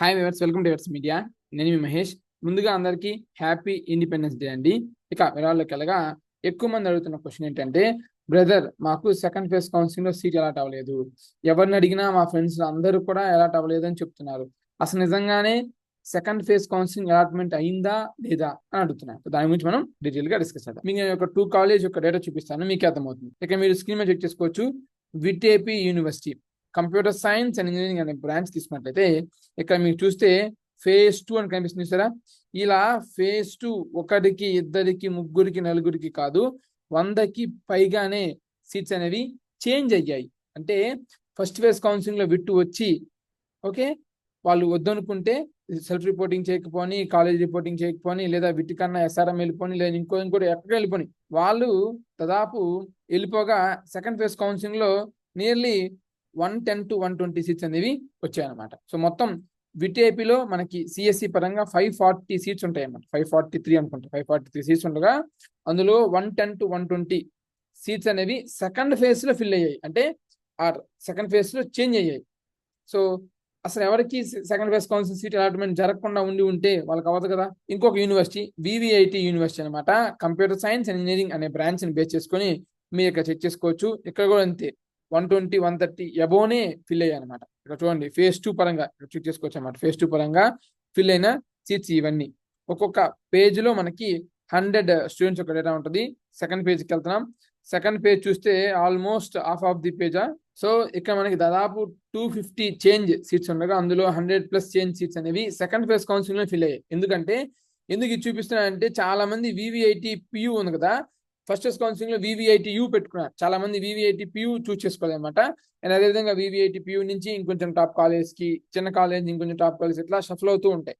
Hi viewers welcome to viewers media నేను మీ మహేష్. ముందుగా అందరికీ హ్యాపీ ఇండిపెండెన్స్ డే అండి. ఇక వివరాల్లోకి వెళ్ళగా ఎక్కువ మంది అడుగుతున్న క్వశ్చన్ ఏంటంటే బ్రదర్ మాకు సెకండ్ ఫేజ్ కౌన్సిలింగ్లో సీట్ అలాట్ అవ్వలేదు? ఎవరిని అడిగినా మా ఫ్రెండ్స్ అందరూ కూడా అలాట్ అవ్వలేదు అని చెప్తున్నారు. అసలు నిజంగానే సెకండ్ ఫేజ్ కౌన్సిలింగ్ అలాట్మెంట్ అయిందా లేదా అని అడుగుతున్నాను దాని గురించి మనం డీటెయిల్గా డిస్కస్ చేద్దాం. మీకు నేను ఒక టూ కాలేజ్ యొక్క డేటా చూపిస్తాను. మీకు అర్థమవుతుంది. ఇక మీరు స్క్రీన్ మీద చెక్ చేసుకోవచ్చు. VITAP university computer science and engineering అనే బ్రాంచ్ తీసుకున్నట్లయితే ఇక్కడ మీరు చూస్తే ఫేజ్ టూ అని కనిపిస్తుంది సరే ఇలా ఫేజ్ టూ ఒకరికి ఇద్దరికి ముగ్గురికి నలుగురికి కాదు వందకి పైగానే సీట్స్ అనేవి చేంజ్ అయ్యాయి. అంటే ఫస్ట్ ఫేజ్ కౌన్సిలింగ్లో విట్టు వచ్చి ఓకే? వాళ్ళు వద్దనుకుంటే సెల్ఫ్ రిపోర్టింగ్ చేయకపోని కాలేజ్ రిపోర్టింగ్ చేయకపోని లేదా విట్టి కన్నా ఎస్ఆర్ఎం వెళ్ళిపోని లేదా ఇంకో ఇంకోటి ఎక్కడ వెళ్ళిపోని. వాళ్ళు దాదాపు వెళ్ళిపోగా సెకండ్ ఫేజ్ కౌన్సిలింగ్లో nearly one ten to one twenty seats అనేవి వచ్చాయన్నమాట. సో మొత్తం విటిఐపిలో మనకి సిఎస్సి పరంగా ఫైవ్ ఫార్టీ సీట్స్ ఉంటాయి అన్నమాట ఫైవ్ ఫార్టీ త్రీ అనుకుంటా. ఫైవ్ ఫార్టీ త్రీ సీట్స్ ఉండగా అందులో one ten to one twenty seats అనేవి సెకండ్ ఫేజ్లో ఫిల్ అయ్యాయి. అంటే ఆర్ సెకండ్ ఫేజ్లో చేంజ్ అయ్యాయి. సో అసలు ఎవరికి second phase council seat allotment జరగకుండా ఉండి ఉంటే వాళ్ళకి అవ్వదు కదా. ఇంకొక యూనివర్సిటీ వివిఐటి యూనివర్సిటీ అనమాట కంప్యూటర్ సైన్స్ ఇంజనీరింగ్ అనే బ్రాంచ్ని బేస్ చేసుకొని మీరు ఇక్కడ చెక్ చేసుకోవచ్చు. ఇక్కడ కూడా అంతే. One twenty one thirty above fill అయ్యాయి అనమాట ఇక్కడ చూడండి ఫేజ్ టూ పరంగా ఇక్కడ చెక్ చేసుకోవచ్చు అనమాట ఫేజ్ టూ పరంగా ఫిల్ అయిన సీట్స్ ఇవన్నీ. ఒక్కొక్క పేజ్లో మనకి హండ్రెడ్ స్టూడెంట్స్ ఒక డేటా ఉంటుంది. సెకండ్ పేజ్కి వెళ్తున్నాం. సెకండ్ పేజ్ చూస్తే ఆల్మోస్ట్ హాఫ్ ఆఫ్ ది పేజా? సో ఇక్కడ మనకి దాదాపు టూ ఫిఫ్టీ చేంజ్ సీట్స్ ఉండగా అందులో హండ్రెడ్ ప్లస్ చేంజ్ సీట్స్ అనేవి సెకండ్ ఫేజ్ కౌన్సిలింగ్ ఫిల్ అయ్యాయి. ఎందుకంటే ఎందుకు ఇది చూపిస్తున్నాయంటే చాలా మంది వివిఐటి పియూ ఉంది కదా? ఫస్ట్ కౌన్సిలింగ్లో వివిఐటి యూ పెట్టుకున్నారు. చాలా మంది వివిఐటి పియూ చూస్ చేసుకోవాలన్నమాట అండ్ అదేవిధంగా వివిఐటి పియూ నుంచి ఇంకొంచెం టాప్ కాలేజ్కి చిన్న కాలేజ్ ఇంకొంచెం టాప్ కాలేజ్ ఇట్లా షఫల్ అవుతూ ఉంటాయి.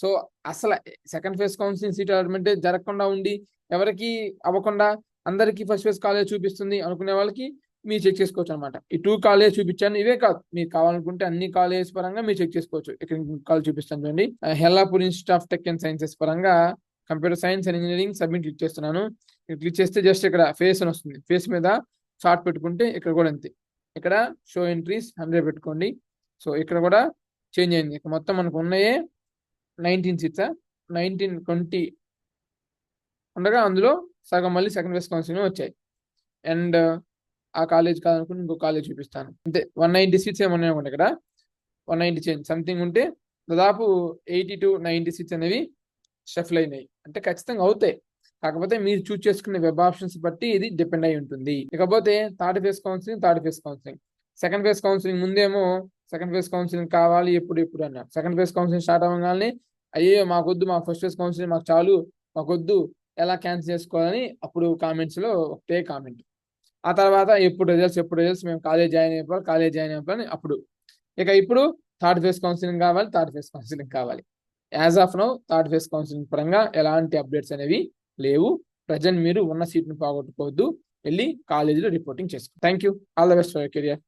సో అసలు second phase counselling seat allotment జరగకుండా ఉండి ఎవరికి అవ్వకుండా అందరికీ ఫస్ట్ ఫేజ్ కాలేజ్ చూపిస్తుంది అనుకునే వాళ్ళకి మీరు చెక్ చేసుకోవచ్చు అనమాట ఈ టూ కాలేజ్ చూపించాను ఇవే కాదు. మీరు కావాలనుకుంటే అన్ని కాలేజ్ పరంగా మీరు చెక్ చేసుకోవచ్చు. ఇక్కడ కాలేజ్ చూపిస్తాను చూడండి. Hellapur institute of tech and sciences పరంగా computer science and engineering submit click చేస్తున్నాను. క్లిక్ చేస్తే జస్ట్ ఇక్కడ ఫేస్ అని వస్తుంది. ఫేస్ మీద షార్ట్ పెట్టుకుంటే ఇక్కడ కూడా అంతే. ఇక్కడ షో ఎంట్రీస్ హండ్రెడ్ పెట్టుకోండి. సో ఇక్కడ కూడా చేంజ్ అయింది. ఇక్కడ మొత్తం మనకు ఉన్నాయే నైన్టీన్ సీట్స్ నైన్టీన్ ట్వంటీ ఉండగా అందులో సగం మళ్ళీ సెకండ్ ఫేస్ కౌన్సిలింగ్ వచ్చాయి. అండ్ uh, ఆ కాలేజ్ కాదనుకుని ఇంకో కాలేజ్ చూపిస్తాను. అంతే. వన్ నైంటీ సీట్స్ ఏమన్నా అనుకుంటా ఇక్కడ. వన్ నైంటీ చేంజ్ సంథింగ్ ఉంటే దాదాపు ఎయిటీ టు నైంటీ సీట్స్ అనేవి షఫల్ అయినాయి. అంటే ఖచ్చితంగా అవుతాయి. కాకపోతే మీరు చూస్ చేసుకునే వెబ్ ఆప్షన్స్ బట్టి ఇది డిపెండ్ అయి ఉంటుంది. ఇకపోతే third phase counselling third phase counselling second phase counselling ముందేమో సెకండ్ ఫేజ్ కౌన్సిలింగ్ కావాలి ఎప్పుడు ఎప్పుడు అన్నారు. సెకండ్ ఫేజ్ కౌన్సిలింగ్ స్టార్ట్ అవ్వగానే అయ్యో మాకొద్దు మా ఫస్ట్ ఫేజ్ కౌన్సిలింగ్ మాకు చాలు మాకొద్దు ఎలా క్యాన్సిల్ చేసుకోవాలని అప్పుడు కామెంట్స్లో ఒకటే కామెంట్ ఆ తర్వాత ఎప్పుడు రిజల్ట్స్ ఎప్పుడు రిజల్ట్స్ మేము కాలేజ్ జాయిన్ అయిపోవాలి కాలేజ్ జాయిన్ అయిపోవాలి అప్పుడు. ఇక ఇప్పుడు థర్డ్ ఫేజ్ కౌన్సిలింగ్ కావాలి థర్డ్ ఫేజ్ కౌన్సిలింగ్ కావాలి. As of now third phase counselling పరంగా ఎలాంటి అప్డేట్స్ అనేవి లేవు. ప్రజెంట్ మీరు ఉన్న సీట్ను పోగొట్టుకోవద్దు. వెళ్ళి కాలేజీలో రిపోర్టింగ్ చేసుకో. Thank you. All the best for career.